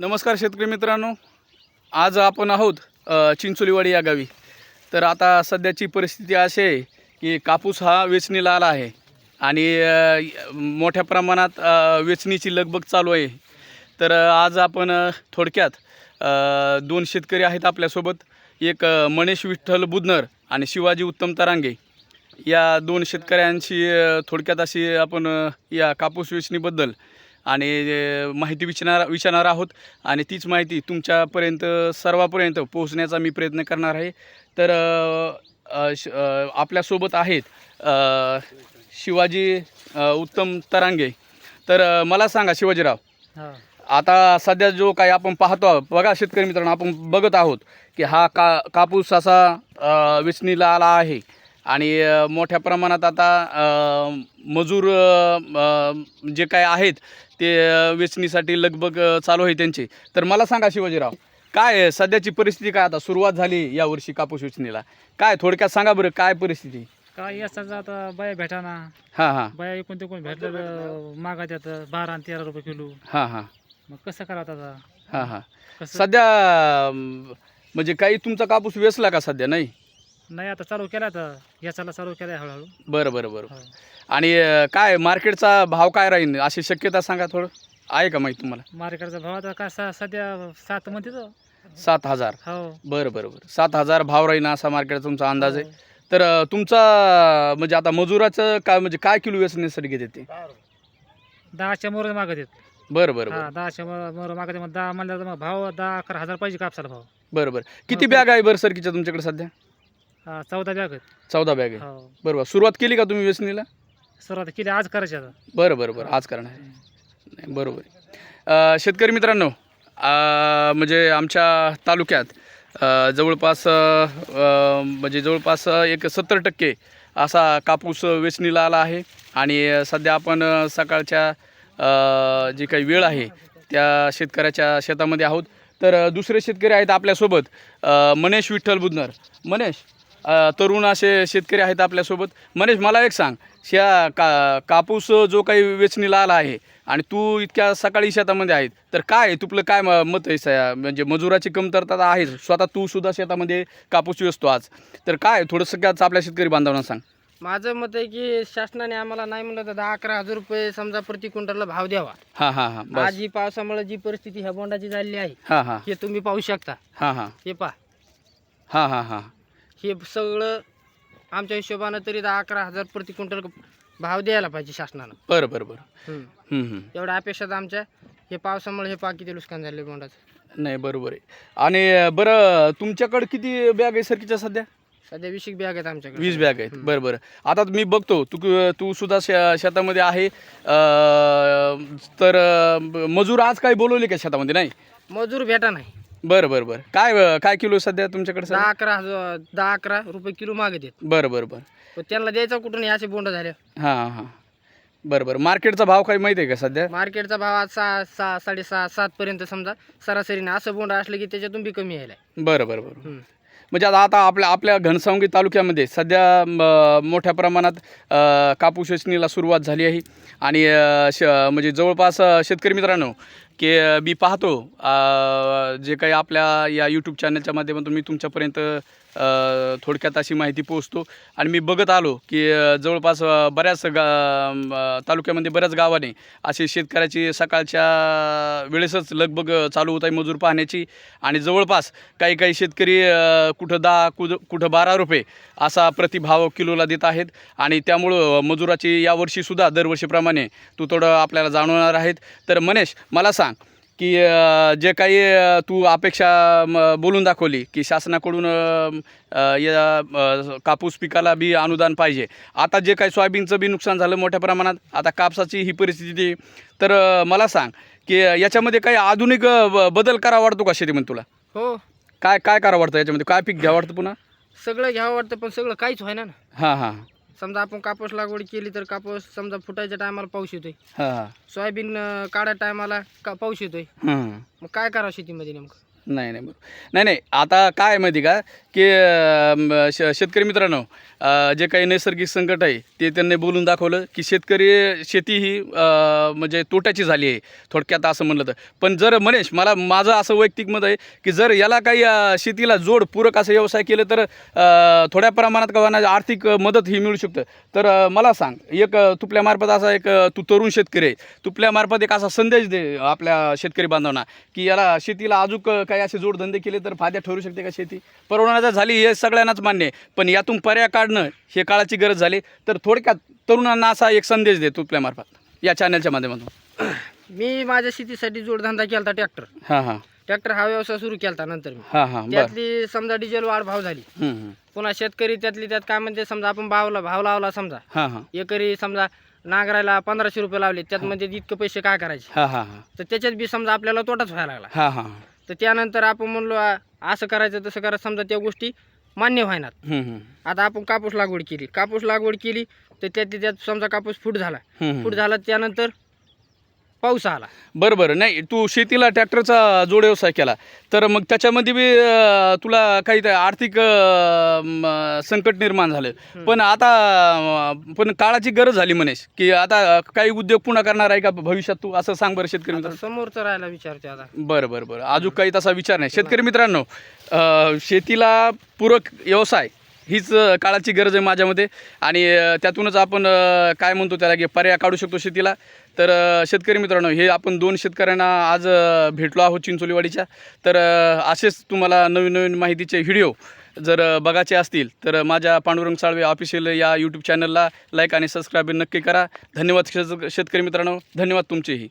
नमस्कार शेतकरी मित्रांनो. आज आपण आहोत चिंचोलीवाडी या गावी. तर आता सध्याची परिस्थिती अशी आहे की कापूस हा वेचणीला आला आहे आणि मोठ्या प्रमाणात वेचणीची लगबग चालू आहे. तर आज आपण थोडक्यात दोन शेतकरी आहेत आपल्यासोबत. एक मणेश विठ्ठल बुधनर आणि शिवाजी उत्तम तरांगे. या दोन शेतकऱ्यांशी थोडक्यात अशी आपण या कापूस वेचणीबद्दल आणि माहिती विचारणार विचारणार आहोत. आणि तीच माहिती तुमच्यापर्यंत सर्वापर्यंत पोहोचण्याचा मी प्रयत्न करणार आहे. तर आपल्यासोबत आहेत शिवाजी उत्तम तरांगे. तर मला सांगा शिवाजीराव. आता सध्या जो काही आपण पाहतो बघा शेतकरी मित्रांनो आपण बघत आहोत की हा का कापूस असा वेचणीला आला आहे. आणि मोठ्या प्रमाणात आता मजूर जे काय आहेत ते वेचणीसाठी लगबग चालू आहे त्यांची. तर मला सांगा शिवाजीराव काय आहे? सध्याची परिस्थिती काय आता? सुरुवात झाली यावर्षी कापूस वेचणीला. काय थोडक्यात सांगा बरं काय परिस्थिती? काय याचा आता बाया भेटाना हां हां. बाया एकूण तिकून भेटलं मागत येतं बारा आणि तेरा रुपये किलो. हां हां. मग कसं करावं आता? हां हां. कसं? सध्या म्हणजे काही तुमचा कापूस वेचला का सध्या? नाही? नाही आता चालू केला तर याचाला चालू केलाय हळूहळू. बरं बरं बरं. हो. आणि अ, काय मार्केटचा भाव काय राहील? अशी शक्यता सांगा थोडं. आहे का माहिती तुम्हाला? मार्केटचा भाव आता काय सा- सध्या सात म्हणते तो. सात हजार. हो. बरं बरं बरं. सात हजार भाव राहील असा मार्केटचा तुमचा अंदाज आहे. हो. तर अ, तुमचा म्हणजे आता मजुराचं काय म्हणजे काय किलो वेचण्यासाठी घेते ते? दहाच्या मोर मागत येत बरं बरं हा बरं. दहाच्या मोर मोर मागत. मग दहा म्हणलं तर मग भाव दहा अकरा हजार पाहिजे कापसाला भाव. बरं बरं. किती बॅग आहे बरं सरकीच्या तुमच्याकडे सध्या? हा, चौदा बॅग आहेत. चौदा बॅग आहे हो. बरोबर. सुरुवात केली का तुम्ही वेचणीला सुरुवात केली आज करायची आता. बरं बरं बरं. आज करणार आहे. नाही बरोबर आहे. अ, शेतकरी मित्रांनो अ, म्हणजे आमच्या तालुक्यात अ, जवळपास अ, अ, म्हणजे जवळपास एक सत्तर टक्के असा कापूस वेचणीला आला आहे. आणि सध्या आपण अ, सकाळच्या अ, जी काही वेळ आहे त्या शेतकऱ्याच्या शेतामध्ये आहोत. तर अ, दुसरे शेतकरी आहेत आपल्यासोबत अ, मनेश विठ्ठल बुधनर. मनेश तरुण असे शेतकरी आहेत आपल्यासोबत. मनेश मला एक सांग. ह्या का कापूस जो काही वेचणीला आला आहे आणि तू इतक्या सकाळी शेतामध्ये आहेत तर काय आहे? तुपलं काय म- मत आहे? स- म्हणजे मजुराची कमतरता तर आहे स्वतः तू सुद्धा शेतामध्ये कापूस वेचतो आज. तर काय थोडंसं काय आपल्या शेतकरी बांधवांना सांग. माझं मत आहे की शासनाने आम्हाला नाही म्हणलं तर दहा अकरा हजार रुपये समजा प्रति क्विंटलला भाव द्यावा. हां हां हां. बस. आज ही पावसामुळे जी परिस्थिती ह्या बोंडाची झालेली आहे हां हां. हे तुम्ही पाहू शकता. हां हां. हे पहा. हां हां हां. हे सगळं आमच्या हिशोबानं तरी दहा अकरा हजार प्रति क्विंटल भाव द्यायला पाहिजे शासनानं. बरं बरं बरं. हम्म. हम्म, हम्म. एवढ्या अपेक्षा आहेत आमच्या. हे पावसामुळे हे पहा किती नुकसान झाले बोंडाचं. नाही बरोबर आहे. आणि बरं तुमच्याकडे किती बॅग आहे सरकीच्या सध्या? सध्या वीस बॅग आहेत आमच्याकडे. वीस बॅग आहेत. बरं बरं. आता मी बघतो तू तू सुद्धा शे शेतामध्ये आहे. अं, तर अं, मजूर आज काय बोलवले का शेतामध्ये? नाही? मजूर भेटा नाही. बरं बरं बरं. काय काय किलो सध्या तुमच्याकडे दहा अकरा हजार दहा अकरा रुपये किलो मागत आहेत. बरं बरं बरं. पण त्यांना द्यायचा कुठून याचे बोंड झाले. हां हां. बरं बरं. मार्केटचा भाव काही माहिती आहे का सध्या? मार्केटचा भाव आज सहा सहा साडेसहा सात पर्यंत समजा सरासरीने असं बोंड असलं की त्याच्यातून बी कमी यायला. बरं बरं बरं. म्हणजे आता आता आपल्या आपल्या घनसावंगी तालुक्यामध्ये सध्या म, मोठ्या प्रमाणात अ, कापूस वेचणीला सुरुवात झाली आहे. आणि अ, श म्हणजे जवळपास अ, शेतकरी मित्रांनो की मी पाहतो जे काही आपल्या या यूट्यूब चॅनलच्या माध्यमातून मी तुमच्यापर्यंत थोडक्यात अशी माहिती पोहोचतो. आणि मी बघत आलो की जवळपास बऱ्याच गा तालुक्यामध्ये बऱ्याच गावाने असे शेतकऱ्याची सकाळच्या वेळेसच लगबग चालू होत आहे मजूर पाहण्याची. आणि जवळपास काही काही शेतकरी कुठं दहा कुठं कुठं बारा रुपये असा प्रतिभाव किलोला देत आहेत. आणि त्यामुळं मजुराची यावर्षीसुद्धा दरवर्षीप्रमाणे तू थोडं आपल्याला जाणवणार आहेत. तर मनेश मला सांग की जे काही तू अपेक्षा बोलून दाखवली की शासनाकडून या कापूस पिकाला बी अनुदान पाहिजे. आता जे काही सोयाबीनचं बी नुकसान झालं मोठ्या प्रमाणात आता कापसाची ही परिस्थिती. तर मला सांग की याच्यामध्ये काही आधुनिक बदल करा वाटतो का शेतीमध्ये तुला? हो. काय काय करा वाटतं याच्यामध्ये? काय पीक घ्या वाटतं पुन्हा? सगळं घ्यावं वाटतं पण सगळं काहीच व्हायना ना. हां हां. समजा आपण कापूस लागवड केली तर कापूस समजा फुटायच्या टायमाला पाऊस येतोय. हां. सोयाबीन अं, काढा टायमाला का पाऊस येतोय. मग काय करावं शेतीमध्ये नेमकं? नाही नाही बरोबर नाही नाही आता काय आहे माहिती का? की श शेतकरी मित्रांनो जे काही नैसर्गिक संकट आहे ते त्यांनी बोलून दाखवलं की शेतकरी शेती ही म्हणजे तोट्याची झाली आहे थोडक्यात असं म्हणलं तर. पण जर मनेश मला माझं असं वैयक्तिक मत आहे की जर याला काही शेतीला जोड पूरक असं व्यवसाय केलं तर थोड्या प्रमाणात का आर्थिक मदत ही मिळू शकतं. तर मला सांग एक तुपल्यामार्फत असा एक तू तरुण शेतकरी आहे तुपल्यामार्फत एक असा संदेश दे आपल्या शेतकरी बांधवांना की याला शेतीला अजून काही असे जोडधंदे केले तर फायदा ठरू शकते का शेती? परवडण्याचा झाली हे सगळ्यांनाच मान्य आहे. पण यातून पर्याय काढणं हे काळाची गरज झाली. तर थोडक्यात तरुणांना असा एक संदेश दे तुपल्यामार्फत या चॅनलच्या माध्यमातून. मी माझ्या शेतीसाठी जोडधंदा केला होता ट्रॅक्टर. हां हां. ट्रॅक्टर हा व्यवसाय सुरू केला नंतर मी. त्यातली समजा डिझेल वाढ भाव झाली. पुन्हा शेतकरी त्यातली त्यात काय म्हणते समजा आपण भावला भाव लावला समजा. हां हां. एकरी समजा नांगरायला पंधराशे रुपये लावले त्यात म्हणजे इतकं पैसे काय करायचे? तर त्याच्यात बी समजा आपल्याला तोटाच व्हायला लागला. हां हां. तर त्यानंतर आपण म्हणलो असं करायचं तसं करायचं समजा त्या गोष्टी मान्य व्हायनात. आता आपण कापूस लागवड केली कापूस लागवड केली तर त्यात त्यात समजा कापूस फूट झाला. फूट झाला त्यानंतर पाऊस आला. बरं बरं. नाही तू शेतीला ट्रॅक्टरचा जोड व्यवसाय केला. तर मग त्याच्यामध्ये बी अं, तुला काही ते आर्थिक अं, म, संकट निर्माण झालं. पण आता अं, पण काळाची गरज झाली म्हणेस की आता काही उद्योग पुन्हा करणार आहे का भविष्यात तू? असं सांग बरं शेतकरी आता मित्रांनो. समोरचं राहायला विचारते आता. बरं बरं बरं. अजून काही तसा विचार नाही. शेतकरी मित्रांनो अं, शेतीला पूरक व्यवसाय हीच अं, काळाची गरज आहे माझ्यामध्ये. आणि अं, त्यातूनच आपण अं, काय म्हणतो त्याला की पर्याय काढू शकतो शेतीला. तर शेतकरी मित्रांनो हे आपण दोन शेतकऱ्यांना आज भेटलो आहोत चिंचोलीवाडीच्या. तर असेच तुम्हाला नवीन नवीन माहितीचे व्हिडिओ जर बघायचे असतील तर माझ्या पांडुरंग साळवे ऑफिशियल या यूट्यूब चॅनलला लाईक आणि सबस्क्राईब नक्की करा. धन्यवाद शेतकरी मित्रांनो. धन्यवाद तुमचेही.